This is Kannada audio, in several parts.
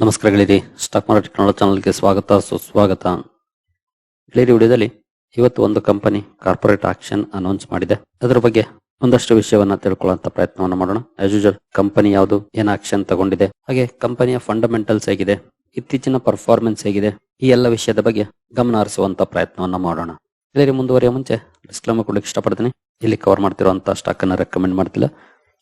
ನಮಸ್ಕಾರ ಗೆಳೆಯರಿ ಸ್ಟಾಕ್ ಮಾರ್ಕೆಟ್ ಕನ್ನಡ ಚಾನಲ್ಗೆ ಸ್ವಾಗತ, ಸುಸ್ವಾಗತ. ಗೆಳೆಯರಿ ವಿಡಿಯೋದಲ್ಲಿ ಇವತ್ತು ಒಂದು ಕಂಪನಿ ಕಾರ್ಪೊರೇಟ್ ಆಕ್ಷನ್ ಅನೌನ್ಸ್ ಮಾಡಿದೆ. ಅದರ ಬಗ್ಗೆ ಒಂದಷ್ಟು ವಿಷಯವನ್ನ ತಿಳ್ಕೊಳ್ಳುವಂತ ಪ್ರಯತ್ನವನ್ನು ಮಾಡೋಣ. ಆಸ್ ಯೂಶಲ್ ಕಂಪನಿ ಯಾವುದು, ಏನ್ ಆಕ್ಷನ್ ತಗೊಂಡಿದೆ, ಹಾಗೆ ಕಂಪನಿಯ ಫಂಡಮೆಂಟಲ್ಸ್ ಹೇಗಿದೆ, ಇತ್ತೀಚಿನ ಪರ್ಫಾರ್ಮೆನ್ಸ್ ಹೇಗಿದೆ, ಈ ಎಲ್ಲ ವಿಷಯದ ಬಗ್ಗೆ ಗಮನ ಹರಿಸುವಂತ ಪ್ರಯತ್ನವನ್ನು ಮಾಡೋಣ. ಗೆಳೆಯರಿ ಮುಂದುವರಿಯ ಮುಂಚೆ ಡಿಸ್ಕ್ಲೇಮರ್ ಕೊಡಲಿಕ್ಕೆ ಇಷ್ಟಪಡ್ತೀನಿ. ಇಲ್ಲಿ ಕವರ್ ಮಾಡ್ತಿರುವಂತಹ ಸ್ಟಾಕ್ ಅನ್ನ ರೆಕಮೆಂಡ್ ಮಾಡ್ತಿಲ್ಲ.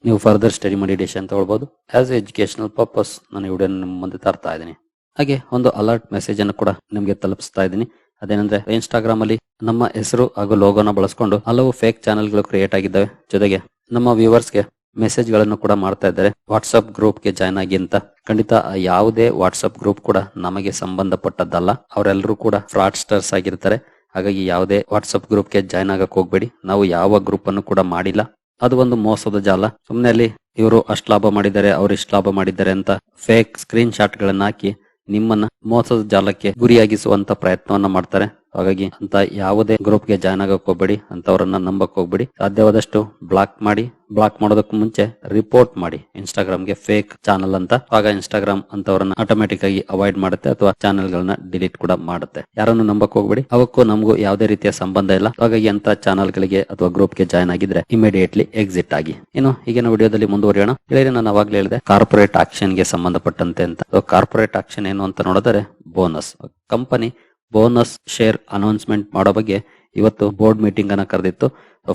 ನೀವು ಫರ್ದರ್ ಸ್ಟಡಿ ಮಾಡಿ ಅಂತ ಹೇಳ್ಬೋದು ಆಸ್ ಎಜುಕೇಶನಲ್ ಪರ್ಪಸ್ ನಾನು ವಿಡಿಯೋ ನಿಮ್ಮ ಮುಂದೆ ತರ್ತಾ ಇದ್ದೀನಿ. ಹಾಗೆ ಒಂದು ಅಲರ್ಟ್ ಮೆಸೇಜ್ ಅನ್ನು ಕೂಡ ನಿಮಗೆ ತಲುಪಿಸ್ತಾ ಇದ್ದೀನಿ. ಅದೇನಂದ್ರೆ ಇನ್ಸ್ಟಾಗ್ರಾಮ್ ಅಲ್ಲಿ ನಮ್ಮ ಹೆಸರು ಹಾಗೂ ಲೋಗೋನ ಬಳಸ್ಕೊಂಡು ಹಲವು ಫೇಕ್ ಚಾನೆಲ್ಗಳು ಕ್ರಿಯೇಟ್ ಆಗಿದ್ದಾವೆ. ಜೊತೆಗೆ ನಮ್ಮ ವ್ಯೂವರ್ಸ್ಗೆ ಮೆಸೇಜ್ಗಳನ್ನು ಕೂಡ ಮಾಡ್ತಾ ಇದ್ದಾರೆ. ವಾಟ್ಸ್ಆಪ್ ಗ್ರೂಪ್ಗೆ ಜಾಯ್ನ್ ಆಗಿ ಅಂತ. ಖಂಡಿತ ಯಾವುದೇ ವಾಟ್ಸ್ಆಪ್ ಗ್ರೂಪ್ ಕೂಡ ನಮಗೆ ಸಂಬಂಧಪಟ್ಟದ್ದಲ್ಲ. ಅವರೆಲ್ಲರೂ ಕೂಡ ಫ್ರಾಡ್ ಫ್ರಾಡ್ಸ್ಟರ್ಸ್ ಆಗಿರ್ತಾರೆ. ಹಾಗಾಗಿ ಯಾವುದೇ ವಾಟ್ಸ್ಆಪ್ ಗ್ರೂಪ್ಗೆ ಜಾಯ್ನ್ ಆಗಕ್ಕೆ ಹೋಗ್ಬೇಡಿ. ನಾವು ಯಾವ ಗ್ರೂಪ್ ಅನ್ನು ಕೂಡ ಮಾಡಿಲ್ಲ. ಅದು ಒಂದು ಮೋಸದ ಜಾಲ. ಸುಮ್ಮನೆ ಅಲ್ಲಿ ಇವರು ಅಷ್ಟು ಲಾಭ ಮಾಡಿದ್ದಾರೆ, ಅವ್ರು ಇಷ್ಟು ಲಾಭ ಮಾಡಿದ್ದಾರೆ ಅಂತ ಫೇಕ್ ಸ್ಕ್ರೀನ್ ಶಾಟ್ ಗಳನ್ನ ಹಾಕಿ ನಿಮ್ಮನ್ನ ಮೋಸದ ಜಾಲಕ್ಕೆ ಗುರಿಯಾಗಿಸುವಂತ ಪ್ರಯತ್ನವನ್ನ ಮಾಡ್ತಾರೆ. ಹಾಗಾಗಿ ಅಂತ ಯಾವುದೇ ಗ್ರೂಪ್ಗೆ ಜಾಯ್ನ್ ಆಗಕ್ ಹೋಗ್ಬೇಡಿ, ಅಂತವರನ್ನ ನಂಬಕ್ ಹೋಗ್ಬೇಡಿ. ಸಾಧ್ಯವಾದಷ್ಟು ಬ್ಲಾಕ್ ಮಾಡಿ ಬ್ಲಾಕ್ ಮಾಡೋದಕ್ಕೂ ಮುಂಚೆ ರಿಪೋರ್ಟ್ ಮಾಡಿ. ಇನ್ಸ್ಟಾಗ್ರಾಮ್ಗೆ ಫೇಕ್ ಚಾನಲ್ ಅಂತ. ಆಗ ಇನ್ಸ್ಟಾಗ್ರಾಮ್ ಅಂತವರನ್ನ ಆಟೋಮೆಟಿಕ್ ಆಗಿ ಅವಾಯ್ಡ್ ಮಾಡುತ್ತೆ ಅಥವಾ ಚಾನೆಲ್ ಗಳನ್ನ ಡಿಲೀಟ್ ಕೂಡ ಮಾಡುತ್ತೆ. ಯಾರನ್ನು ನಂಬಕ್ ಹೋಗ್ಬೇಡಿ, ಅವಕ್ಕೂ ನಮಗೂ ಯಾವುದೇ ರೀತಿಯ ಸಂಬಂಧ ಇಲ್ಲ. ಹಾಗಾಗಿ ಅಂತ ಚಾನಲ್ ಗಳಿಗೆ ಅಥವಾ ಗ್ರೂಪ್ಗೆ ಜಾಯ್ನ್ ಆಗಿದ್ರೆ ಇಮಿಡಿಯೇಟ್ಲಿ ಎಕ್ಸಿಟ್ ಆಗಿ. ಇನ್ನು ಈಗಿನ ವಿಡಿಯೋದಲ್ಲಿ ಮುಂದುವರಿಯೋಣ. ಹೇಳಿದ್ರೆ ನಾನು ಅವಾಗ್ಲೇ ಹೇಳಿದೆ ಕಾರ್ಪೊರೇಟ್ ಆಕ್ಷನ್ಗೆ ಸಂಬಂಧಪಟ್ಟಂತೆ ಅಂತ. ಕಾರ್ಪೊರೇಟ್ ಆಕ್ಷನ್ ಏನು ಅಂತ ನೋಡಿದರೆ bonus company bonus share announcement ಮಾಡೋ ಬಗ್ಗೆ ಇವತ್ತು ಬೋರ್ಡ್ ಮೀಟಿಂಗ್ ಅನ್ನ ಕರೆದಿತ್ತು.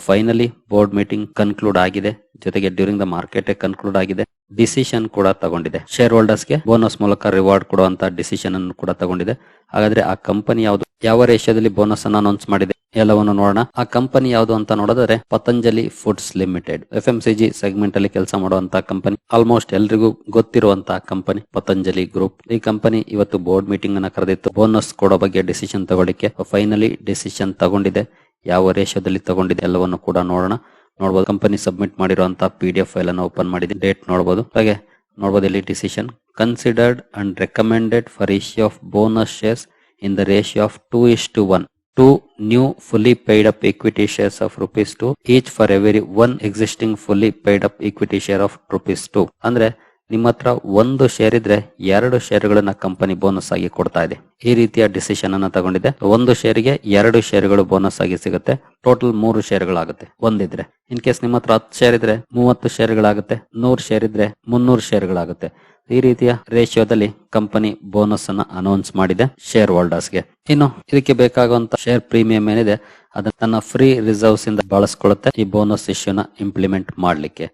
ಫೈನಲಿ ಬೋರ್ಡ್ ಮೀಟಿಂಗ್ ಕನ್ಕ್ಲೂಡ್ ಆಗಿದೆ. ಜೊತೆಗೆ ಡ್ಯೂರಿಂಗ್ ದ ಮಾರ್ಕೆಟ್ ಕನ್ಕ್ಲೂಡ್ ಆಗಿದೆ. ಡಿಸಿಷನ್ ಕೂಡ ತಗೊಂಡಿದೆ. ಶೇರ್ ಹೋಲ್ಡರ್ಸ್ಗೆ ಬೋನಸ್ ಮೂಲಕ ರಿವಾರ್ಡ್ ಕೊಡುವಂತ ಡಿಸಿಷನ್ ಅನ್ನು ಕೂಡ ತಗೊಂಡಿದೆ. ಹಾಗಾದ್ರೆ ಆ ಕಂಪನಿ ಯಾವುದು? ಯಾವ ರೇಷ್ಯದಲ್ಲಿ ಬೋನಸ್ ಅನ್ನು ಅನೌನ್ಸ್ ಮಾಡಿದೆ? ಎಲ್ಲವನ್ನು ನೋಡೋಣ. ಆ ಕಂಪನಿ ಯಾವುದು ಅಂತ ನೋಡಿದ್ರೆ Patanjali foods limited. F M C G segment ಅಲ್ಲಿ ಕೆಲಸ ಮಾಡುವಂತಹ ಕಂಪನಿ. ಆಲ್ಮೋಸ್ಟ್ ಎಲ್ರಿಗೂ ಗೊತ್ತಿರುವಂತಹ ಕಂಪನಿ ಪತಂಜಲಿ ಗ್ರೂಪ್ ಈ ಕಂಪನಿ ಇವತ್ತು ಬೋರ್ಡ್ ಮೀಟಿಂಗ್ ಅನ್ನ ಕರೆದಿತ್ತು. ಬೋನಸ್ ಕೊಡೋ ಬಗ್ಗೆ ಡಿಸಿಷನ್ ತಗೊಳ್ಳಿಕ್ಕೆ. ಫೈನಲಿ ಡಿಸಿಷನ್ ತಗೊಂಡಿದೆ. ಯಾವ ರೇಷದಲ್ಲಿ ತಗೊಂಡಿದೆ ಎಲ್ಲವನ್ನು ಕೂಡ ನೋಡೋಣ. ನೋಡಬಹುದು ಕಂಪನಿ ಸಬ್ಮಿಟ್ ಮಾಡಿರುವಂತಹ ಪಿ ಡಿ ಎಫ್ ಫೈಲ್ ಅನ್ನು ಓಪನ್ ಮಾಡಿದೆ. ಡೇಟ್ ನೋಡಬಹುದು ಹಾಗೆ ನೋಡಬಹುದು ಇಲ್ಲಿ decision considered and recommended for issue of bonus shares in the ratio of two is to one two new fully paid up equity shares of rupees 2 each for every one existing fully paid up equity share of rupees 2 ಅಂದ್ರೆ ನಿಮ್ಮ ಹತ್ರ ಒಂದು ಶೇರ್ ಇದ್ರೆ ಎರಡು ಶೇರ್ಗಳನ್ನ ಕಂಪನಿ ಬೋನಸ್ ಆಗಿ ಕೊಡ್ತಾ ಇದೆ. ಈ ರೀತಿಯ ಡಿಸಿಷನ್ ಅನ್ನ ತಗೊಂಡಿದೆ ಒಂದು ಶೇರ್ಗೆ ಎರಡು ಶೇರ್ಗಳು ಬೋನಸ್ ಆಗಿ ಸಿಗುತ್ತೆ. ಟೋಟಲ್ ಮೂರು ಶೇರ್ಗಳಾಗುತ್ತೆ ಒಂದಿದ್ರೆ. ಇನ್ ಕೇಸ್ ನಿಮ್ಮ ಹತ್ರ ಹತ್ತು ಶೇರ್ ಇದ್ರೆ ಮೂವತ್ತು ಶೇರ್ಗಳಾಗುತ್ತೆ ನೂರು ಶೇರ್ ಇದ್ರೆ ಮುನ್ನೂರು ಶೇರ್ಗಳಾಗುತ್ತೆ ಈ ರೀತಿಯ ರೇಷಿಯೋದಲ್ಲಿ ಕಂಪನಿ ಬೋನಸ್ ಅನ್ನ ಅನೌನ್ಸ್ ಮಾಡಿದೆ ಶೇರ್ ಹೋಲ್ಡರ್ಸ್ಗೆ. ಇನ್ನು ಇದಕ್ಕೆ ಬೇಕಾಗುವಂತ ಶೇರ್ ಪ್ರೀಮಿಯಂ ಏನಿದೆ, ಅದನ್ನ ತನ್ನ ಫ್ರೀ ರಿಸರ್ವ್ಸ್ ಇಂದ ಬಳಸ್ಕೊಳ್ಳುತ್ತೆ. ಈ ಬೋನಸ್ ಇಶ್ಯೂನ ಇಂಪ್ಲಿಮೆಂಟ್ ಮಾಡ್ಲಿಕ್ಕೆ.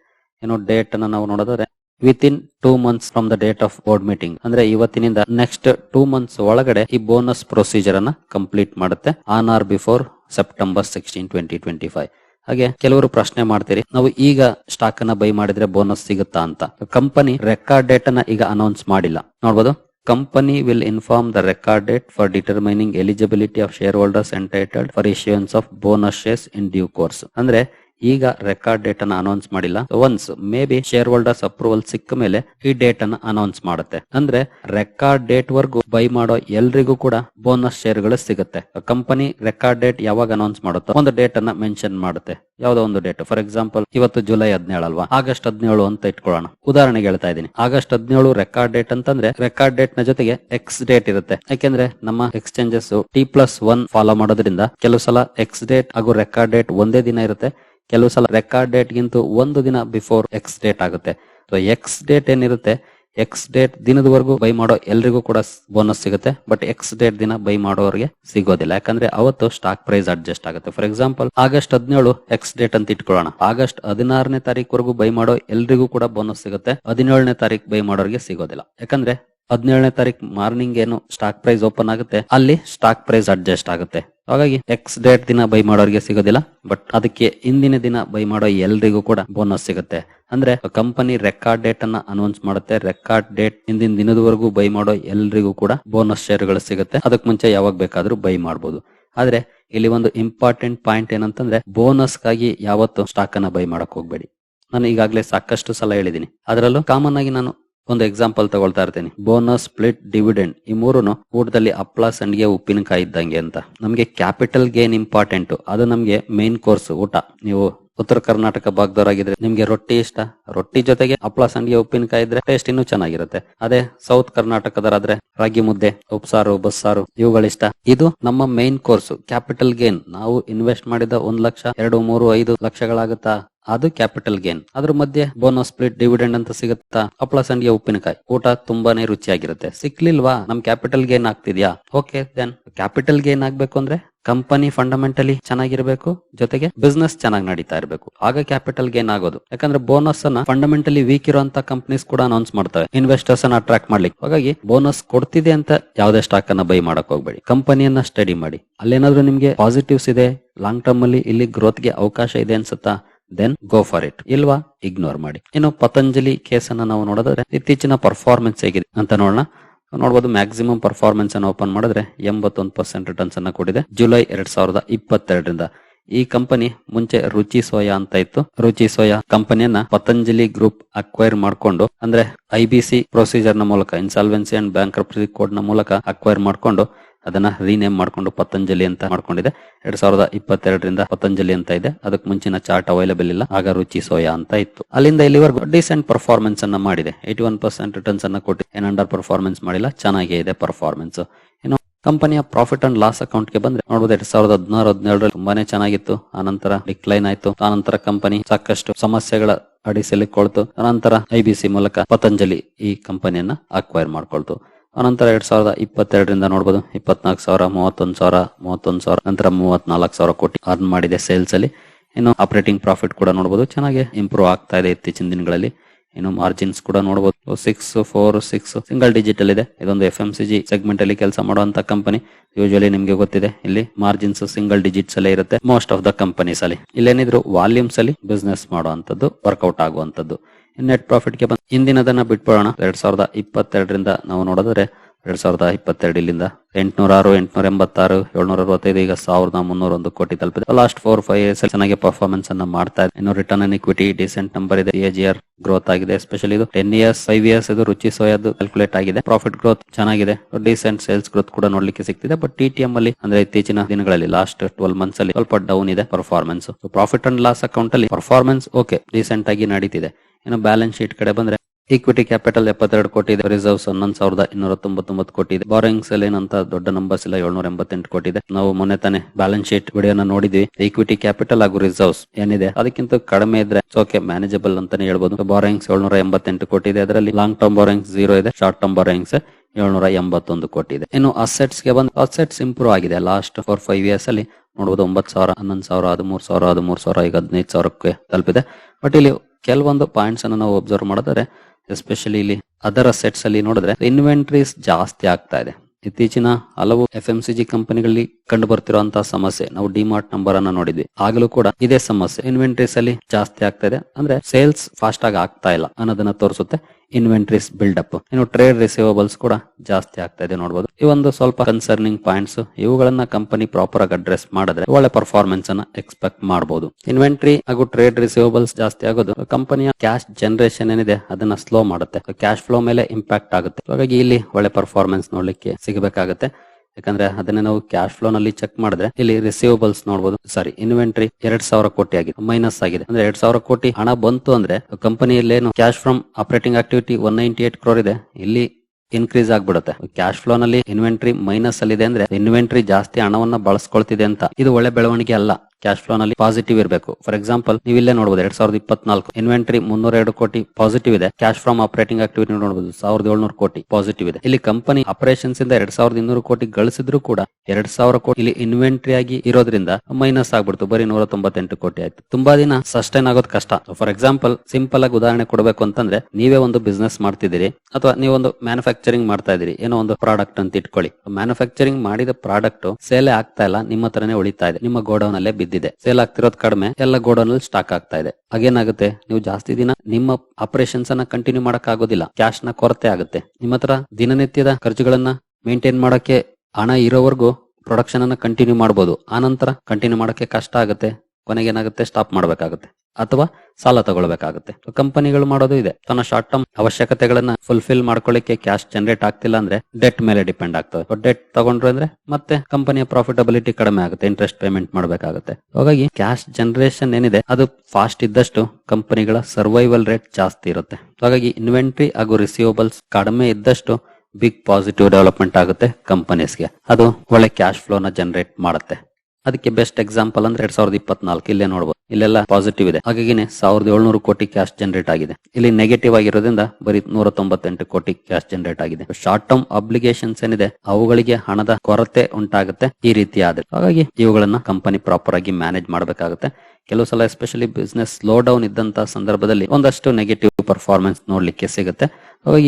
ಇನ್ನು ಡೇಟ್ ಅನ್ನ ನಾವು ನೋಡಿದ್ರೆ within two months from the date of board meeting ಅಂದ್ರೆ ಇವತ್ತಿನಿಂದ ನೆಕ್ಸ್ಟ್ ಟೂ ಮಂತ್ಸ್ ಒಳಗಡೆ ಈ ಬೋನಸ್ ಪ್ರೊಸೀಜರ್ ಅನ್ನ ಕಂಪ್ಲೀಟ್ ಮಾಡುತ್ತೆ. On or before September sixteen twenty twenty five ಹಾಗೆ ಕೆಲವರು ಪ್ರಶ್ನೆ ಮಾಡ್ತೀರಿ, ನಾವು ಈಗ ಸ್ಟಾಕ್ ಅನ್ನ ಬೈ ಮಾಡಿದ್ರೆ ಬೋನಸ್ ಸಿಗುತ್ತಾ ಅಂತ? ಕಂಪನಿ ರೆಕಾರ್ಡ್ ಡೇಟ್ ಅನ್ನ ಈಗ ಅನೌನ್ಸ್ ಮಾಡಿಲ್ಲ. ನೋಡ್ಬೋದು. Company will inform the record date for determining eligibility of share holders entitled for issuance of bonus shares in due course ಅಂದ್ರೆ ಈಗ ರೆಕಾರ್ಡ್ ಡೇಟ್ ಅನ್ನ ಅನೌನ್ಸ್ ಮಾಡಿಲ್ಲ. Once maybe share holders approval ಸಿಕ್ಕ ಮೇಲೆ ಈ ಡೇಟ್ ಅನ್ನ ಅನೌನ್ಸ್ ಮಾಡುತ್ತೆ. ಅಂದ್ರೆ ರೆಕಾರ್ಡ್ ಡೇಟ್ ವರ್ಗು ಬೈ ಮಾಡೋ ಎಲ್ರಿಗೂ ಕೂಡ ಬೋನಸ್ ಶೇರ್ಗಳು ಸಿಗುತ್ತೆ. ಕಂಪನಿ ರೆಕಾರ್ಡ್ ಡೇಟ್ ಯಾವಾಗ ಅನೌನ್ಸ್ ಮಾಡುತ್ತೋ ಒಂದು ಡೇಟ್ ಅನ್ನ ಮೆನ್ಷನ್ ಮಾಡುತ್ತೆ. ಯಾವ್ದೋ ಒಂದು ಡೇಟ್ ಫಾರ್ ಎಕ್ಸಾಂಪಲ್ ಇವತ್ತು ಜುಲೈ ಹದಿನೇಳು ಅಲ್ವಾ? ಆಗಸ್ಟ್ ಹದಿನೇಳು ಅಂತ ಇಟ್ಕೊಳ್ಳೋಣ. ಉದಾಹರಣೆಗೆ ಹೇಳ್ತಾ ಇದ್ದೀನಿ. ಆಗಸ್ಟ್ ಹದಿನೇಳು ರೆಕಾರ್ಡ್ ಡೇಟ್ ಅಂತಂದ್ರೆ ರೆಕಾರ್ಡ್ ಡೇಟ್ನ ಜೊತೆಗೆ ಎಕ್ಸ್ ಡೇಟ್ ಇರುತ್ತೆ. ಯಾಕೆಂದ್ರೆ ನಮ್ಮ exchanges T plus one follow ಮಾಡೋದ್ರಿಂದ ಕೆಲವು ಸಲ ಎಕ್ಸ್ ಡೇಟ್ ಹಾಗೂ ರೆಕಾರ್ಡ್ ಡೇಟ್ ಒಂದೇ ದಿನ ಇರುತ್ತೆ. ಕೆಲವು ಸಲ ರೆಕಾರ್ಡ್ ಡೇಟ್ ಗಿಂತ ಒಂದು ದಿನ ಬಿಫೋರ್ ಎಕ್ಸ್ ಡೇಟ್ ಆಗುತ್ತೆ. ಎಕ್ಸ್ ಡೇಟ್ ಏನಿರುತ್ತೆ? ಎಕ್ಸ್ ಡೇಟ್ ದಿನದವರೆಗೂ ಬೈ ಮಾಡೋ ಎಲ್ರಿಗೂ ಕೂಡ ಬೋನಸ್ ಸಿಗುತ್ತೆ. ಬಟ್ ಎಕ್ಸ್ ಡೇಟ್ ದಿನ ಬೈ ಮಾಡೋರಿಗೆ ಸಿಗೋದಿಲ್ಲ. ಯಾಕಂದ್ರೆ ಅವತ್ತು ಸ್ಟಾಕ್ ಪ್ರೈಸ್ ಅಡ್ಜಸ್ಟ್ ಆಗುತ್ತೆ. ಫಾರ್ ಎಕ್ಸಾಂಪಲ್ ಆಗಸ್ಟ್ ಹದಿನೇಳು ಎಕ್ಸ್ ಡೇಟ್ ಅಂತ ಇಟ್ಕೊಳ್ಳೋಣ. ಆಗಸ್ಟ್ ಹದಿನಾರನೇ ತಾರೀಕುವರೆಗೂ ಬೈ ಮಾಡೋ ಎಲ್ರಿಗೂ ಕೂಡ ಬೋನಸ್ ಸಿಗುತ್ತೆ. ಹದಿನೇಳನೇ ತಾರೀಕು ಬೈ ಮಾಡೋರಿಗೆ ಸಿಗೋದಿಲ್ಲ. ಯಾಕಂದ್ರೆ ಹದಿನೇಳನೇ ತಾರೀಕು ಮಾರ್ನಿಂಗ್ ಏನು ಸ್ಟಾಕ್ ಪ್ರೈಸ್ ಓಪನ್ ಆಗುತ್ತೆ, ಅಲ್ಲಿ ಸ್ಟಾಕ್ ಪ್ರೈಸ್ ಅಡ್ಜಸ್ಟ್ ಆಗುತ್ತೆ. ಹಾಗಾಗಿ ಎಕ್ಸ್ ಡೇಟ್ ದಿನ ಬೈ ಮಾಡೋರಿಗೆ ಸಿಗೋದಿಲ್ಲ ಬಟ್ ಅದಕ್ಕೆ ಹಿಂದಿನ ದಿನ ಬೈ ಮಾಡೋ ಎಲ್ರಿಗೂ ಕೂಡ ಬೋನಸ್ ಸಿಗುತ್ತೆ. ಅಂದ್ರೆ ಕಂಪನಿ ರೆಕಾರ್ಡ್ ಡೇಟ್ ಅನ್ನ ಅನೌನ್ಸ್ ಮಾಡುತ್ತೆ ರೆಕಾರ್ಡ್ ಡೇಟ್ ಹಿಂದಿನ ದಿನದವರೆಗೂ ಬೈ ಮಾಡೋ ಎಲ್ರಿಗೂ ಕೂಡ ಬೋನಸ್ ಶೇರ್ಗಳು ಸಿಗುತ್ತೆ. ಅದಕ್ಕೆ ಮುಂಚೆ ಯಾವಾಗ ಬೇಕಾದ್ರೂ ಬೈ ಮಾಡಬಹುದು ಆದ್ರೆ ಇಲ್ಲಿ ಒಂದು ಇಂಪಾರ್ಟೆಂಟ್ ಪಾಯಿಂಟ್ ಏನಂತಂದ್ರೆ ಬೋನಸ್ಗಾಗಿ ಯಾವತ್ತು ಸ್ಟಾಕ್ ಅನ್ನ ಬೈ ಮಾಡಕ್ ಹೋಗ್ಬೇಡಿ. ನಾನು ಈಗಾಗಲೇ ಸಾಕಷ್ಟು ಸಲ ಹೇಳಿದ್ದೀನಿ ಅದರಲ್ಲೂ ಕಾಮನ್ ಆಗಿ ನಾನು ಒಂದು ಎಕ್ಸಾಂಪಲ್ ತಗೊಳ್ತಾ ಇರ್ತೀನಿ. ಬೋನಸ್ ಸ್ಪ್ಲಿಟ್ ಡಿವಿಡೆಂಡ್ ಈ ಮೂರುನು ಊಟದಲ್ಲಿ ಹಪ್ಪಳ ಸಂಡಿಗೆ ಉಪ್ಪಿನಕಾಯಿ ಇದ್ದಂಗೆ ಅಂತ. ನಮಗೆ ಕ್ಯಾಪಿಟಲ್ ಗೇನ್ ಇಂಪಾರ್ಟೆಂಟ್ ಅದು ನಮಗೆ ಮೇನ್ ಕೋರ್ಸ್ ಊಟ. ನೀವು ಉತ್ತರ ಕರ್ನಾಟಕ ಭಾಗದವರಾಗಿದ್ರೆ ನಿಮ್ಗೆ ರೊಟ್ಟಿ ಇಷ್ಟ. ರೊಟ್ಟಿ ಜೊತೆಗೆ ಹಪ್ಪಳ ಸಂಡಿಗೆ ಉಪ್ಪಿನಕಾಯಿ ಇದ್ರೆ ಟೇಸ್ಟ್ ಇನ್ನೂ ಚೆನ್ನಾಗಿರುತ್ತೆ. ಅದೇ ಸೌತ್ ಕರ್ನಾಟಕದವರಾದ್ರೆ ರಾಗಿ ಮುದ್ದೆ, ಉಪ್ಸಾರು, ಬಸ್ಸಾರು ಇವುಗಳಿಷ್ಟ ಇದು ನಮ್ಮ ಮೇನ್ ಕೋರ್ಸ್ ಕ್ಯಾಪಿಟಲ್ ಗೇನ್ ನಾವು ಇನ್ವೆಸ್ಟ್ ಮಾಡಿದ ಒಂದ್ ಲಕ್ಷ, ಎರಡು, ಮೂರು, ಐದು ಲಕ್ಷಗಳಾಗುತ್ತಾ? ಅದು ಕ್ಯಾಪಿಟಲ್ ಗೇನ್. ಅದ್ರ ಮಧ್ಯೆ ಬೋನಸ್ ಸ್ಪ್ಲಿಟ್, ಡಿವಿಡೆಂಡ್ ಅಂತ ಸಿಗುತ್ತಾ? ಹಪ್ಪಳ ಸಂಡಿಗೆ ಉಪ್ಪಿನಕಾಯಿ. ಊಟ ತುಂಬಾನೇ ರುಚಿಯಾಗಿರುತ್ತೆ. ಸಿಕ್ಲಿಲ್ವಾ? ನಮ್ ಕ್ಯಾಪಿಟಲ್ ಗೇನ್ ಆಗ್ತಿದ್ಯಾ? ಓಕೆ ದೆನ್ ಕ್ಯಾಪಿಟಲ್ ಗೇನ್ ಆಗ್ಬೇಕು ಅಂದ್ರೆ ಕಂಪನಿ ಫಂಡಮೆಂಟಲಿ ಚೆನ್ನಾಗಿರ್ಬೇಕು, ಜೊತೆಗೆ ಬಿಸ್ನೆಸ್ ಚೆನ್ನಾಗಿ ನಡೀತಾ ಇರಬೇಕು. ಆಗ ಕ್ಯಾಪಿಟಲ್ ಗೇನ್ ಆಗೋದು. ಯಾಕಂದ್ರೆ ಬೋನಸ್ ಅನ್ನ ಫಂಡಮೆಂಟಲಿ ವೀಕ್ ಇರುವಂತ ಕಂಪನೀಸ್ ಕೂಡ ಅನೌನ್ಸ್ ಮಾಡ್ತವೆ ಇನ್ವೆಸ್ಟರ್ಸ್ ಅನ್ನ ಅಟ್ರಾಕ್ಟ್ ಮಾಡ್ಲಿಕ್ಕೆ. ಹಾಗಾಗಿ ಬೋನಸ್ ಕೊಡ್ತಿದೆ ಅಂತ ಯಾವ್ದೇ ಸ್ಟಾಕ್ ಅನ್ನ ಬೈ ಮಾಡಕ್ ಹೋಗ್ಬೇಡಿ. ಕಂಪನಿಯನ್ನ ಸ್ಟಡಿ ಮಾಡಿ. ಅಲ್ಲೇನಾದ್ರೂ ನಿಮ್ಗೆ ಪಾಸಿಟಿವ್ಸ್ ಇದೆ? ಲಾಂಗ್ ಟರ್ಮ್ ಅಲ್ಲಿ ಇಲ್ಲಿ growth ಗೆ ಅವಕಾಶ ಇದೆ ಅನ್ಸುತ್ತಾ? ದೆನ್ ಗೋ ಫಾರ್ ಇಟ್ ಇಲ್ವಾ? ಇಗ್ನೋರ್ ಮಾಡಿ. ಇನ್ನು ಪತಂಜಲಿ ಕೇಸ್ ಅನ್ನ ನಾವು ನೋಡಿದ್ರೆ ಇತ್ತೀಚಿನ ಪರ್ಫಾರ್ಮೆನ್ಸ್ ಹೇಗಿದೆ ಅಂತ ನೋಡೋಣ. ನೋಡಬಹುದು ಮ್ಯಾಕ್ಸಿಮಮ್ ಪರ್ಫಾರ್ಮೆನ್ಸ್ ಅನ್ನು ಓಪನ್ ಮಾಡಿದ್ರೆ ಎಂಬತ್ತೊಂದು ಪರ್ಸೆಂಟ್ ರಿಟರ್ನ್ಸ್ ಅನ್ನ ಕೊಟ್ಟಿದೆ. ಜುಲೈ ಎರಡ್ ಸಾವಿರದ ಇಪ್ಪತ್ತೆರಡರಿಂದ. ಈ ಕಂಪನಿ ಮುಂಚೆ ರುಚಿ ಸೋಯಾ ಅಂತ ಇತ್ತು. ರುಚಿ ಸೋಯಾ ಕಂಪನಿಯನ್ನ ಪತಂಜಲಿ ಗ್ರೂಪ್ ಅಕ್ವೈರ್ ಮಾಡಿಕೊಂಡು, ಅಂದ್ರೆ ಐಬಿಸಿ ಪ್ರೊಸೀಜರ್ನ ಮೂಲಕ ಇನ್ಸಾಲ್ವೆನ್ಸಿ ಅಂಡ್ ಬ್ಯಾಂಕ್ ಕೋಡ್ನ ಮೂಲಕ ಅಕ್ವೈರ್ ಮಾಡ್ಕೊಂಡು ಅದನ್ನ ರೀನೇಮ್ ಮಾಡ್ಕೊಂಡು ಪತಂಜಲಿ ಅಂತ ಮಾಡ್ಕೊಂಡಿದೆ. ಎರಡ್ ಸಾವಿರದ ಇಪ್ಪತ್ತೆರಡರಿಂದ ಪತಂಜಲಿ ಅಂತ ಇದೆ. ಅದಕ್ಕೆ ಮುಂಚಿನ ಚಾರ್ಟ್ ಅವೈಲೇಬಲ್ ಇಲ್ಲ. ಆಗ ರುಚಿ ಸೋಯಾ ಅಂತ ಇತ್ತು. ಅಲ್ಲಿಂದ ಇಲ್ಲಿವರೆಗೂ ಡಿಸೆಂಟ್ ಪರ್ಫಾರ್ಮೆನ್ಸ್ ಅನ್ನ ಮಾಡಿದೆ. ಏಟಿ ಒನ್ ಪರ್ಸೆಂಟ್ ರಿಟರ್ನ್ಸ್ ಅನ್ನ ಕೊಟ್ಟು ಏನ್ ಅಂಡರ್ ಪರ್ಫಾರ್ಮೆನ್ಸ್ ಮಾಡಿಲ್ಲ. ಚೆನ್ನಾಗೇ ಇದೆ ಪರ್ಫಾರ್ಮೆನ್ಸ್ ಇನ್ನು ಕಂಪನಿಯ ಪ್ರಾಫಿಟ್ ಅಂಡ್ ಲಾಸ್ ಅಕೌಂಟ್ಗೆ ಬಂದ್ರೆ ನೋಡಬಹುದು ಎರಡ್ ಸಾವಿರದ ಹದಿನಾರು, ಹದಿನೇಳರಲ್ಲಿ ತುಂಬಾನೇ ಚೆನ್ನಾಗಿತ್ತು. ಆನಂತರ ಡಿಕ್ಲೈನ್ ಆಯ್ತು. ಆನಂತರ ಕಂಪನಿ ಸಾಕಷ್ಟು ಸಮಸ್ಯೆಗಳ ಅಡಿ ಐ ಬಿ ಸಿ ಮೂಲಕ ಪತಂಜಲಿ ಈ ಕಂಪನಿಯನ್ನ ಅಕ್ವೈರ್ ಮಾಡ್ಕೊಳ್ತು. ಅನಂತರ ಎರಡ್ ಸಾವಿರದ ಇಪ್ಪತ್ತೆರಡರಿಂದ ನೋಡಬಹುದು ಇಪ್ಪತ್ನಾಲ್ಕು ಸಾವಿರ, ಮೂವತ್ತೊಂದು ಸಾವಿರ ಮೂವತ್ತೊಂದು ಸಾವಿರ, ನಂತರ ಮೂವತ್ನಾಲ್ಕು ಸಾವಿರ ಕೋಟಿ ಅರ್ನ್ ಮಾಡಿದೆ ಸೇಲ್ಸ್ ಅಲ್ಲಿ. ಇನ್ನು ಆಪರೇಟಿಂಗ್ ಪ್ರಾಫಿಟ್ ಕೂಡ ನೋಡಬಹುದು ಚೆನ್ನಾಗಿ ಇಂಪ್ರೂವ್ ಆಗ್ತಾ ಇದೆ ಇತ್ತೀಚಿನ ದಿನಗಳಲ್ಲಿ. ಇನ್ನು ಮಾರ್ಜಿನ್ಸ್ ಕೂಡ ನೋಡಬಹುದು six four six single digit ಅಲ್ಲಿ ಇದೆ. ಇದೊಂದು F M C G segment ಅಲ್ಲಿ ಕೆಲಸ ಮಾಡುವಂತ ಕಂಪನಿ ಯೂಶಲಿ ನಿಮಗೆ ಗೊತ್ತಿದೆ, ಇಲ್ಲಿ ಮಾರ್ಜಿನ್ಸ್ ಸಿಂಗಲ್ ಡಿಜಿಟ್ಸ್ ಅಲ್ಲೇ ಇರುತ್ತೆ ಮೋಸ್ಟ್ ಆಫ್ ದ ಕಂಪನೀಸ್ ಅಲ್ಲಿ. ಇಲ್ಲೇನಿದ್ರು ವಾಲ್ಯೂಮ್ಸ್ ಅಲ್ಲಿ ಬಿಸ್ನೆಸ್ ಮಾಡುವಂತದ್ದು ವರ್ಕೌಟ್ ಆಗುವಂತದ್ದು ನೆಟ್ ಪ್ರಾಫಿಟ್ಗೆ ಬಂದ ಹಿಂದಿನದನ್ನ ಬಿಟ್ಬಿಡೋಣ. ಎರಡ್ ಸಾವಿರದ ಇಪ್ಪತ್ತೆರಡರಿಂದ ನಾವು ನೋಡಿದ್ರೆ ಎರಡ್ ಸಾವಿರದ ಇಪ್ಪತ್ತೆರಡು ಇಲ್ಲಿಂದ ಎಂಟ್ನೂರ ಆರು ಎಂಟ್ನೂರ ಎಂಬತ್ತಾರು ಏಳ್ನೂರ ಅರವತ್ತೈದು ಈಗ ಸಾವಿರದ ಮುನ್ನೂರ ಒಂದು ಕೋಟಿ ತಲುಪಿದೆ. ಲಾಸ್ಟ್ ಫೋರ್ ಫೈವ್ ಇಯರ್ಸ್ ಚೆನ್ನಾಗಿ ಪರ್ಫಾರ್ಮೆನ್ಸ್ ಅನ್ನ ಮಾಡ್ತಾ ಇದೆ. ಇನ್ನು return on equity decent number ಇದೆ. ಎ ಜಿ ಆರ್ ಗ್ರೋತ್ ಆಗಿದೆ. ಎಸ್ಪೆಷಲಿ ಇದು ಟೆನ್ ಇಯರ್ಸ್ ಫೈವ್ ಇಯರ್ಸ್ ಇದು ರುಚಿ ಸೋಯಾದು ಕ್ಯಾಲ್ಕುಲೇಟ್ ಆಗಿದೆ. ಪ್ರಾಫಿಟ್ ಗ್ರೋತ್ ಚೆನ್ನಾಗಿದೆ. ಡಿಸೆಂಟ್ ಸೇಲ್ಸ್ ಗ್ರೋತ್ ಕೂಡ ನೋಡ್ಲಿಕ್ಕೆ ಸಿಗ್ತಿದೆ. ಬಟ್ ಟಿ ಎಂ ಅಲ್ಲಿ ಅಂದ್ರೆ ಇತ್ತೀಚಿನ ದಿನಗಳಲ್ಲಿ ಲಾಸ್ಟ್ ಟ್ವೆಲ್ ಮಂತ್ಸ್ ಅಲ್ಲಿ ಸ್ವಲ್ಪ ಡೌನ್ ಇದೆ performance profit and loss account ಅಲ್ಲಿ ಪರ್ಫಾರ್ಮೆನ್ಸ್ ಓಕೆ ಡಿಸೆಂಟ್ ಆಗಿ ನಡೀತಿದೆ. ಇನ್ನು ಬ್ಯಾಲೆನ್ಸ್ ಶೀಟ್ ಕಡೆ ಬಂದ್ರೆ ಇಕ್ವಿಟಿ ಕ್ಯಾಪಿಟಲ್ ಎಪ್ಪತ್ತೆರಡು ಕೋಟಿ ಇದೆ. ರಿಸರ್ವ್ಸ್ ಹನ್ನೊಂದು ಸಾವಿರದ ಇನ್ನೂರ ತೊಂಬತ್ತೊಂಬತ್ತು ಕೋಟಿ ಇದೆ. ಬೋರಿಂಗ್ಸ್ ಅಲ್ಲಿ ಏನಂತ ದೊಡ್ಡ ನಂಬರ್ಸ್ ಇಲ್ಲ, ಏಳ್ನೂರ ಎಂಬತ್ತೆಂಟು ಕೋಟಿ ಇದೆ. ನಾವು ಮೊನ್ನೆ ತಾನೆ ಬ್ಯಾಲೆನ್ಸ್ ಶೀಟ್ ವಿಡಿಯೋನ ನೋಡಿದ್ವಿ. ಇಕ್ವಿಟಿ ಕ್ಯಾಪಿಟಲ್ ಹಾಗೂ ರಿಸರ್ವ್ಸ್ ಏನಿದೆ? ಅದಕ್ಕಿಂತ ಕಡಿಮೆ ಇದ್ರೆ ಓಕೆ ಮ್ಯಾನೇಜಬಲ್ ಅಂತಾನೆ ಹೇಳ್ಬೋದು. ಬಾರೋಯಿಂಗ್ಸ್ ಏಳ್ನೂರ ಎಂಬತ್ತೆಂಟು ಕೋಟಿ ಇದೆ. ಅದರಲ್ಲಿ ಲಾಂಗ್ ಟರ್ಮ್ ಬಾರೋಯಿಂಗ್ಸ್ ಜೀರೋ ಇದೆ ಶಾರ್ಟ್ ಟರ್ಮ್ ಬಾರೋಯಿಂಗ್ಸ್ ಏಳ್ನೂರ ಎಂಬತ್ತೊಂದು ಕೋಟಿ ಇದೆ. ಇನ್ನು ಅಸೆಟ್ಸ್ಗೆ ಬಂದು ಅಸೆಟ್ಸ್ ಇಂಪ್ರೂವ್ ಆಗಿದೆ. ಲಾಸ್ಟ್ ಫೋರ್ ಫೈವ್ ಇಯರ್ಸ್ ಅಲ್ಲಿ ನೋಡಬಹುದು ಒಂಬತ್ತು ಸಾವಿರ, ಹನ್ನೊಂದು ಸಾವಿರ, ಹದಿಮೂರು ಸಾವಿರ ಹದಿಮೂರು ಸಾವಿರ, ಈಗ ಹದಿನೈದು ಸಾವಿರಕ್ಕೆ ತಲುಪಿದೆ. ಬಟ್ ಇಲ್ಲಿ ಕೆಲವೊಂದು ಪಾಯಿಂಟ್ಸ್ ಅನ್ನು ನಾವು ಒಬ್ಸರ್ವ್ ಮಾಡಿದ್ರೆ ಎಸ್ಪೆಷಲಿ ಇಲ್ಲಿ ಅದರ ಸೆಟ್ಸ್ ಅಲ್ಲಿ ನೋಡಿದ್ರೆ ಇನ್ವೆಂಟ್ರೀಸ್ ಜಾಸ್ತಿ ಆಗ್ತಾ ಇದೆ. ಇತ್ತೀಚಿನ ಹಲವು ಎಫ್ ಎಂ ಸಿ ಜಿ ಕಂಪನಿಗಳಲ್ಲಿ ಕಂಡು ಬರ್ತಿರುವಂತಹ ಸಮಸ್ಯೆ, ನಾವು ಡಿಮಾರ್ಟ್ ನಂಬರ್ ಅನ್ನ ನೋಡಿದ್ವಿ. ಆಗಲೂ ಕೂಡ ಇದೇ ಸಮಸ್ಯೆ. ಇನ್ವೆಂಟ್ರೀಸ್ ಅಲ್ಲಿ ಜಾಸ್ತಿ ಆಗ್ತಾ ಇದೆ. ಅಂದ್ರೆ ಸೇಲ್ಸ್ ಫಾಸ್ಟ್ ಆಗಿ ಆಗ್ತಾ ಇಲ್ಲ ಅನ್ನೋದನ್ನ ತೋರಿಸುತ್ತೆ. ಇನ್ವೆಂಟ್ರೀಸ್ ಅಪ್ ಇನ್ನು ಟ್ರೇಡ್ ರಿಸೀವಬಲ್ಸ್ ಕೂಡ ಜಾಸ್ತಿ ಆಗ್ತಾ ಇದೆ ನೋಡಬಹುದು ಈ ಒಂದು ಸ್ವಲ್ಪ ಕನ್ಸರ್ನಿಂಗ್ ಪಾಯಿಂಟ್ಸ್ ಇವುಗಳನ್ನ ಕಂಪನಿ ಪ್ರಾಪರ್ ಆಗಿ ಅಡ್ರೆಸ್ ಮಾಡಿದ್ರೆ ಒಳ್ಳೆ ಪರ್ಫಾರ್ಮೆನ್ಸ್ ಅನ್ನ ಎಕ್ಸ್ಪೆಕ್ಟ್ ಮಾಡಬಹುದು ಇನ್ವೆಂಟ್ರಿ ಹಾಗೂ ಟ್ರೇಡ್ ರಿಸೀವಬಲ್ಸ್ ಜಾಸ್ತಿ ಆಗೋದು ಕಂಪನಿಯ ಕ್ಯಾಶ್ ಜನರೇಷನ್ ಏನಿದೆ, ಅದನ್ನ ಸ್ಲೋ ಮಾಡುತ್ತೆ. ಕ್ಯಾಶ್ ಫ್ಲೋ ಮೇಲೆ ಇಂಪ್ಯಾಕ್ಟ್ ಆಗುತ್ತೆ. ಹಾಗಾಗಿ ಇಲ್ಲಿ ಒಳ್ಳೆ ಪರ್ಫಾರ್ಮೆನ್ಸ್ ನೋಡ್ಲಿಕ್ಕೆ ಸಿಗಬೇಕಾಗುತ್ತೆ. ಯಾಕಂದ್ರೆ ಅದನ್ನ ನಾವು ಕ್ಯಾಶ್ ಫ್ಲೋ ನಲ್ಲಿ ಚೆಕ್ ಮಾಡಿದ್ರೆ ಇಲ್ಲಿ ರಿಸೀವಬಲ್ಸ್ ನೋಡಬಹುದು ಸಾರಿ ಇನ್ವೆಂಟ್ರಿ ಎರಡ್ ಸಾವಿರ ಕೋಟಿ ಆಗಿದೆ. ಮೈನಸ್ ಆಗಿದೆ. ಅಂದ್ರೆ ಎರಡ್ ಸಾವಿರ ಕೋಟಿ ಹಣ ಬಂತು ಅಂದ್ರೆ ಕಂಪನಿಯಲ್ಲಿ ಏನು cash from operating activity one ninety eight crore ಇದೆ. ಇಲ್ಲಿ ಇನ್ಕ್ರೀಸ್ ಆಗ್ಬಿಡುತ್ತೆ. ಕ್ಯಾಶ್ ಫ್ಲೋ ನಲ್ಲಿ ಇನ್ವೆಂಟ್ರಿ ಮೈನಸ್ ಅಲ್ಲಿ ಇದೆ ಅಂದ್ರೆ ಇನ್ವೆಂಟ್ರಿ ಜಾಸ್ತಿ ಹಣವನ್ನ ಬಳಸ್ಕೊಳ್ತಿದೆ ಅಂತ. ಇದು ಒಳ್ಳೆ ಬೆಳವಣಿಗೆ ಅಲ್ಲ. ಕ್ಯಾಶ್ ಫ್ಲೋ ನಲ್ಲಿ ಪಾಸಿಟಿವ್ ಇರಬೇಕು. ಫಾರ್ ಎಕ್ಸಾಂಪಲ್ ನೀವು ಇಲ್ಲೇ ನೋಡಬಹುದು ಎರಡ್ ಸಾವಿರದ ಇಪ್ಪತ್ನಾಲ್ಕು. ಇನ್ವೆಂಟ್ರಿ ಮುನ್ನೂರ ಎರಡು ಕೋಟಿ ಪಾಸಿಟಿವ್ ಇದೆ. ಕ್ಯಾಶ್ ಫ್ರಮ್ ಆಪರೇಟಿಂಗ್ ಆಕ್ಟಿವಿಟಿ ನೋಡಬಹುದು ಸಾವಿರದ ಏಳ್ನೂರು ಕೋಟಿ ಪಾಸಿಟಿವ್ ಇದೆ. ಇಲ್ಲಿ ಕಂಪನಿ ಆಪರೇಷನ್ಸ್ ಇಂದ ಎರಡ್ ಸಾವಿರದ ಇನ್ನೂರು ಕೋಟಿ ಗಳಿಸಿದ್ರು ಕೂಡ, ಎರಡ್ ಸಾವಿರ ಕೋಟಿ ಇಲ್ಲಿ ಇನ್ವೆಂಟ್ರಿ ಆಗಿ ಇರೋದ್ರಿಂದ ಮೈನಸ್ ಆಗ್ಬಿಡ್ತು. ಬರೀ ನೂರ ತೊಂಬತ್ತೆಂಟು ಕೋಟಿ ಆಯ್ತು. ತುಂಬಾ ದಿನ ಸಸ್ಟೈನ್ ಆಗೋದು ಕಷ್ಟ. ಫಾರ್ ಎಕ್ಸಾಂಪಲ್ ಸಿಂಪಲ್ ಆಗಿ ಉದಾಹರಣೆ ಕೊಡಬೇಕು ಅಂತಂದ್ರೆ, ನೀವೇ ಒಂದು ಬಿಸ್ನೆಸ್ ಮಾಡ್ತಿದ್ದೀರಿ, ಅಥವಾ ನೀವೊಂದು ಮ್ಯಾನುಫ್ಯಾಕ್ಚರಿಂಗ್ ಮಾಡ್ತಾ ಇದೀರಿ ಏನೋ ಒಂದು ಪ್ರಾಡಕ್ಟ್ ಅಂತ ಇಟ್ಕೊಳ್ಳಿ. ಮ್ಯಾನುಫ್ಯಾಕ್ಚರಿಂಗ್ ಮಾಡಿದ ಪ್ರಾಡಕ್ಟ್ ಸೇಲೆ ಆಗ್ತಾ ಇಲ್ಲ, ನಿಮ್ಮ ತರನೇ ಉಳಿತಾ ಇದೆ. ನಿಮ್ಮ ಗೋಡೌನ್ ಅಲ್ಲೇ ಬಿದ್ದಿದೆ. ಸೇಲ್ ಆಗ್ತಿರೋದು ಕಡಿಮೆ, ಎಲ್ಲ ಗೋಡೌನ್ ಅಲ್ಲಿ ಸ್ಟಾಕ್ ಆಗ್ತಾ ಇದೆ. ಹಾಗೇನಾಗುತ್ತೆ? ನೀವು ಜಾಸ್ತಿ ದಿನ ನಿಮ್ಮ ಆಪರೇಷನ್ಸ್ ಅನ್ನ ಕಂಟಿನ್ಯೂ ಮಾಡಕ್ ಆಗೋದಿಲ್ಲ ಕ್ಯಾಶ್ನ ಕೊರತೆ ಆಗುತ್ತೆ. ನಿಮ್ಮ ಹತ್ರ ದಿನನಿತ್ಯದ ಖರ್ಚುಗಳನ್ನ ಮೇಂಟೈನ್ ಮಾಡಕ್ಕೆ ಹಣ ಇರೋವರೆಗೂ ಪ್ರೊಡಕ್ಷನ್ ಅನ್ನ ಕಂಟಿನ್ಯೂ ಮಾಡಬಹುದು ಆನಂತರ ಕಂಟಿನ್ಯೂ ಮಾಡಕ್ಕೆ ಕಷ್ಟ ಆಗುತ್ತೆ. ಕೊನೆಗೆ ಏನಾಗುತ್ತೆ ಸ್ಟಾಪ್ ಮಾಡಬೇಕಾಗುತ್ತೆ. ಅಥವಾ ಸಾಲ ತಗೊಳ್ಬೇಕಾಗುತ್ತೆ. ಕಂಪನಿಗಳು ಮಾಡೋದು ಇದೆ. ತನ್ನ ಶಾರ್ಟ್ ಟರ್ಮ್ ಅವಶ್ಯಕತೆಗಳನ್ನ ಫುಲ್ಫಿಲ್ ಮಾಡ್ಕೊಳ್ಳಿಕ್ಕೆ ಕ್ಯಾಶ್ ಜನರೇಟ್ ಆಗ್ತಿಲ್ಲ ಅಂದ್ರೆ ಡೆಟ್ ಮೇಲೆ ಡಿಪೆಂಡ್ ಆಗ್ತದೆ. ಡೆಟ್ ತಗೊಂಡ್ರು ಅಂದ್ರೆ ಮತ್ತೆ ಕಂಪನಿಯ ಪ್ರಾಫಿಟಬಿಲಿಟಿ ಕಡಿಮೆ ಆಗುತ್ತೆ. ಇಂಟ್ರೆಸ್ಟ್ ಪೇಮೆಂಟ್ ಮಾಡಬೇಕಾಗುತ್ತೆ. ಹಾಗಾಗಿ ಕ್ಯಾಶ್ ಜನರೇಷನ್ ಏನಿದೆ, ಅದು ಫಾಸ್ಟ್ ಇದ್ದಷ್ಟು ಕಂಪನಿಗಳ ಸರ್ವೈವಲ್ ರೇಟ್ ಜಾಸ್ತಿ ಇರುತ್ತೆ. ಹಾಗಾಗಿ ಇನ್ವೆಂಟ್ರಿ ಹಾಗೂ ರಿಸೀವಬಲ್ಸ್ ಕಡಿಮೆ ಇದ್ದಷ್ಟು ಬಿಗ್ ಪಾಸಿಟಿವ್ ಡೆವಲಪ್ಮೆಂಟ್ ಆಗುತ್ತೆ ಕಂಪನೀಸ್ಗೆ. ಅದು ಒಳ್ಳೆ ಕ್ಯಾಶ್ ಫ್ಲೋನ ಜನರೇಟ್ ಮಾಡುತ್ತೆ. ಅದಕ್ಕೆ ಬೆಸ್ಟ್ ಎಕ್ಸಾಂಪಲ್ ಅಂದ್ರೆ ಎರಡ್ ಸಾವಿರದ ಇಪ್ಪತ್ನಾಲ್ಕು. ಇಲ್ಲೇ ನೋಡಬಹುದು ಇಲ್ಲೆಲ್ಲ ಪಾಸಿಟಿವ್ ಇದೆ. ಹಾಗಾಗಿ ಸಾವಿರದ ಏಳ್ನೂರು ಕೋಟಿ ಕ್ಯಾಶ್ ಜನರೇಟ್ ಆಗಿದೆ. ಇಲ್ಲಿ ನೆಗೆಟಿವ್ ಆಗಿರೋದ್ರಿಂದ ಬರೀ ನೂರ ತೊಂಬತ್ತೆಂಟು ಕೋಟಿ ಕ್ಯಾಶ್ ಜನರೇಟ್ ಆಗಿದೆ. ಶಾರ್ಟ್ ಟರ್ಮ್ ಅಬ್ಲಿಗೇಷನ್ಸ್ ಏನಿದೆ, ಅವುಗಳಿಗೆ ಹಣದ ಕೊರತೆ ಉಂಟಾಗುತ್ತೆ ಈ ರೀತಿ ಆದ್ರೆ ಹಾಗಾಗಿ ಇವುಗಳನ್ನ ಕಂಪನಿ ಪ್ರಾಪರ್ ಆಗಿ ಮ್ಯಾನೇಜ್ ಮಾಡಬೇಕಾಗುತ್ತೆ. ಕೆಲವು ಸಲ ಎಸ್ಪೆಷಲಿ ಬಿಸ್ನೆಸ್ ಸ್ಲೋ ಡೌನ್ ಇದ್ದಂತ ಸಂದರ್ಭದಲ್ಲಿ ಒಂದಷ್ಟು ನೆಗೆಟಿವ್ ಪರ್ಫಾರ್ಮೆನ್ಸ್ ನೋಡ್ಲಿಕ್ಕೆ ಸಿಗುತ್ತೆ.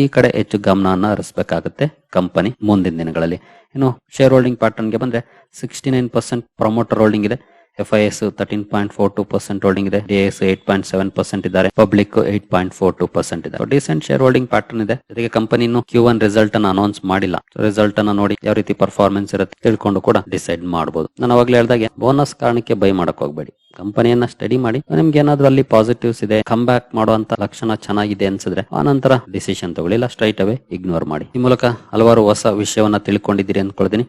ಈ ಕಡೆ ಹೆಚ್ಚು ಗಮನವನ್ನ ಹರಿಸಬೇಕಾಗುತ್ತೆ ಕಂಪನಿ ಮುಂದಿನ ದಿನಗಳಲ್ಲಿ. ಇನ್ನು ಶೇರ್ ಹೋಲ್ಡಿಂಗ್ ಪ್ಯಾಟರ್ನ್ಗೆ ಬಂದ್ರೆ sixty nine percent promoter holding ಇದೆ. F I S thirteen point four two percent holding ಇದೆ. DS eight point seven percent ಇದ್ದಾರೆ. Public eight point four two percent ಇದೆ. ಡಿಸೆಂಟ್ ಶೇರ್ ಹೋಲ್ಡಿಂಗ್ ಪ್ಯಾಟರ್ನ್ ಇದೆ. ಜೊತೆಗೆ ಕಂಪನಿ ಇನ್ನು ಕ್ಯೂ ಒನ್ ರಿಸಲ್ಟ್ ಅನ್ನು ಅನೌನ್ಸ್ ಮಾಡಿಲ್ಲ. ರಿಸಲ್ಟ್ ಅನ್ನ ನೋಡಿ ಯಾವ ರೀತಿ ಪರ್ಫಾರ್ಮೆನ್ಸ್ ಇರುತ್ತೆ ತಿಳ್ಕೊಂಡು ಕೂಡ ಡಿಸೈಡ್ ಮಾಡಬಹುದು ನಾನು ಅವಾಗಲೇ ಹೇಳಿದಾಗ ಬೋನಸ್ ಕಾರಣಕ್ಕೆ ಬೈ ಮಾಡಕ್ ಹೋಗ್ಬೇಡಿ. ಕಂಪನಿಯನ್ನ ಸ್ಟಡಿ ಮಾಡಿ. ನಿಮ್ಗೆ ಏನಾದ್ರೂ ಅಲ್ಲಿ ಪಾಸಿಟಿವ್ಸ್ ಇದೆ ಕಮ್ ಬ್ಯಾಕ್ ಮಾಡುವಂತ ಲಕ್ಷಣ ಚೆನ್ನಾಗಿದೆ ಅನ್ಸಿದ್ರೆ ಆ ನಂತರ ಡಿಸಿಷನ್ ತಗೊಳ್ಳಿ. ಇಲ್ಲ ಸ್ಟ್ರೈಟ್ ಅವೇ ಇಗ್ನೋರ್ ಮಾಡಿ. ಈ ಮೂಲಕ ಹಲವಾರು ಹೊಸ ವಿಷಯವನ್ನ ತಿಳ್ಕೊಂಡಿದ್ದೀರಿ ಅನ್ಕೊಳ್ತೀನಿ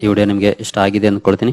ಈ ವಿಡಿಯೋ ನಿಮಗೆ ಇಷ್ಟ ಆಗಿದೆ ಅನ್ಕೊಳ್ತೀನಿ